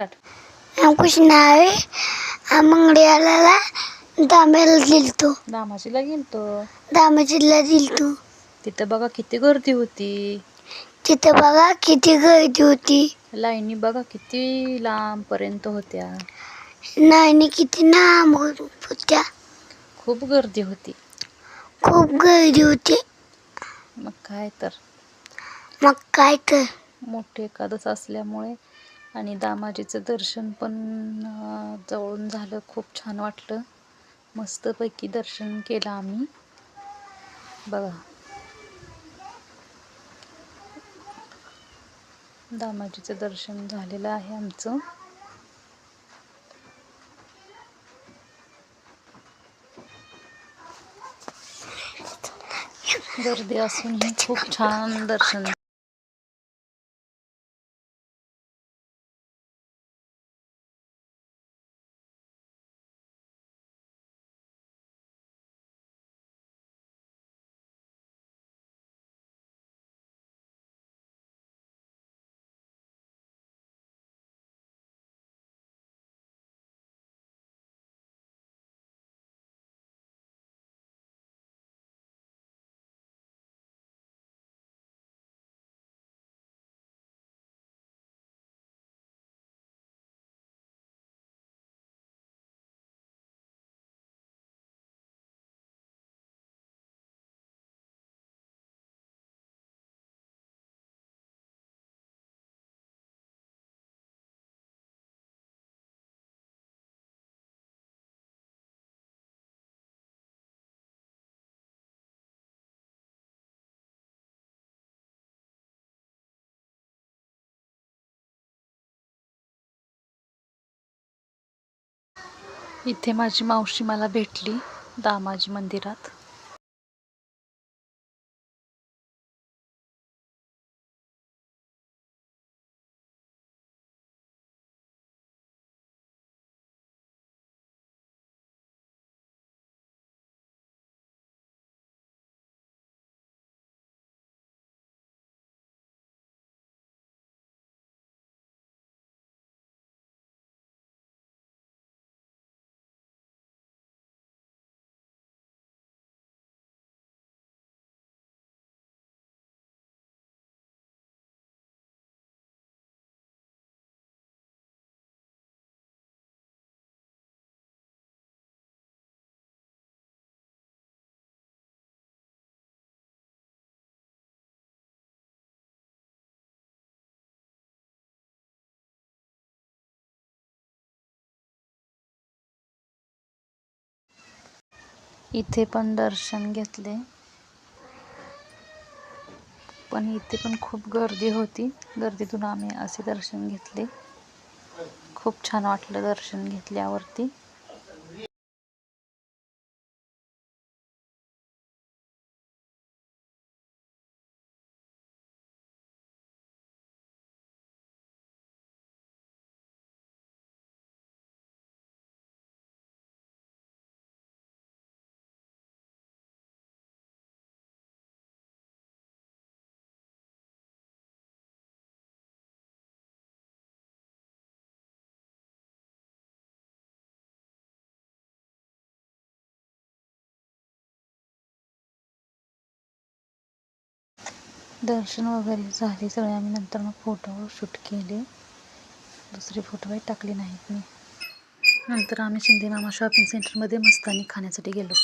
अंकुश नावे मंगळ्याला दाम्याला दिलतो. दामाजीला गेलतो. दामाजीला दिलतो. तिथं बघा किती गर्दी होती. तिथं बघा किती गर्दी होती. लाईनी बघा किती लांब पर्यंत होत्या. नाणी किती नाम होत्या. खूप गर्दी होती. खूप गर्दी होती. मग काय तर. मग काय तर. मोठे एकादश असल्यामुळे आणि दामाजीचं दर्शन पण जवळून झालं. खूप छान वाटलं. मस्तपैकी दर्शन केलं आम्ही. बघा. दामाजीचं दर्शन झालेलं आहे आमचं. गर्दी असूनही खूप छान दर्शन. इथे माझी मावशी मला भेटली दामाजी मंदिरात. इथे पण दर्शन घेतले. पण इथे पण खूप गर्दी होती. गर्दीतून आम्ही असे दर्शन घेतले. खूप छान वाटलं दर्शन घेतल्यावरती. दर्शन वगैरे झाले सगळे. आम्ही नंतर मग फोटो शूट केले. दुसरे फोटो काही टाकले नाहीत मी. नंतर आम्ही शिंदे मामा शॉपिंग सेंटरमध्ये मस्तानी खाण्यासाठी गेलो.